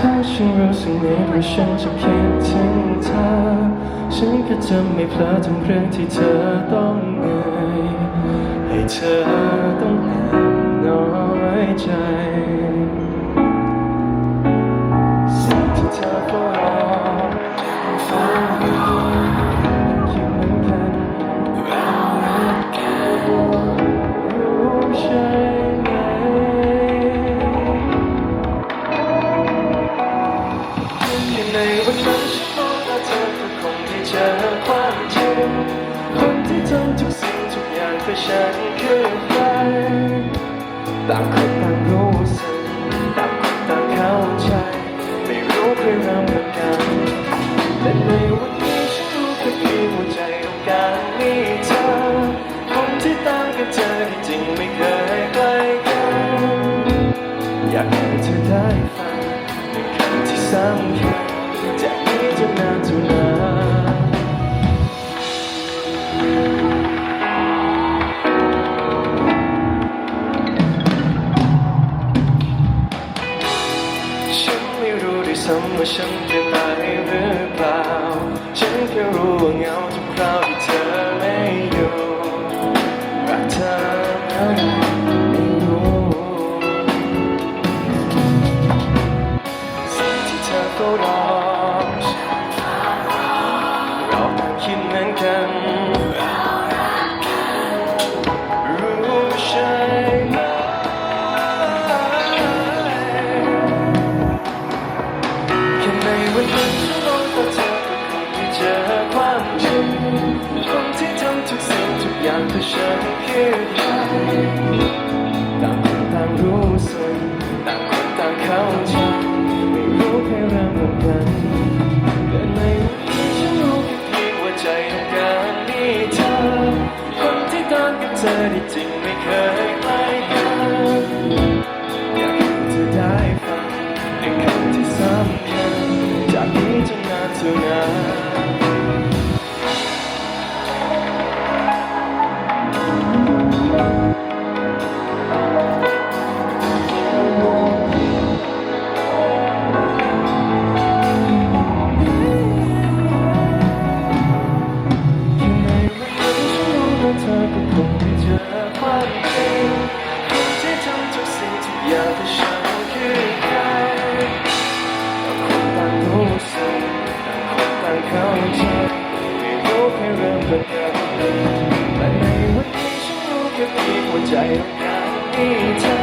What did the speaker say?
ถ้าฉันรู้สึกเหนื่อยเพราะฉันจะคิดถึงเธอ ฉันก็จะไม่เพลอทุกเรื่องที่เธอต้องเหนื่อยให้เธอต้องแอบน้อยใจ ในวันนั้นฉันมองว่าเธอคือคงที่เจอความจริงคนที่ทำทุกสิ่งทุกอย่างเพื่อฉันคือใครต่างคนต่างรู้สึกต่างคนต่างเข้าใจ ไม่รู้ใครเริ่มกับกันแต่ในวันนี้ฉันรู้แค่เพียงว่าใจต้องการมีเธอคนที่ตามกันเจอที่จริงไม่เคยใกล้กัน อยากให้เธอได้ฟังในคำที่สำคัญำว่าฉันเปลี่ยนไปหรือเปล่าฉันแค่รู้ แต่ฉันคือใครต่างคนต่างรู้สึกต่างคนต่างเข้าใจไม่รู้ใครเริ่มเหมือนกันแต่ในวันนี้ฉันรู้แค่เพียงว่าใจต้องการมีเธอคนที่ตามกับเธอที่จริงไม่เคย มีหัวใจต้องการมีเธอ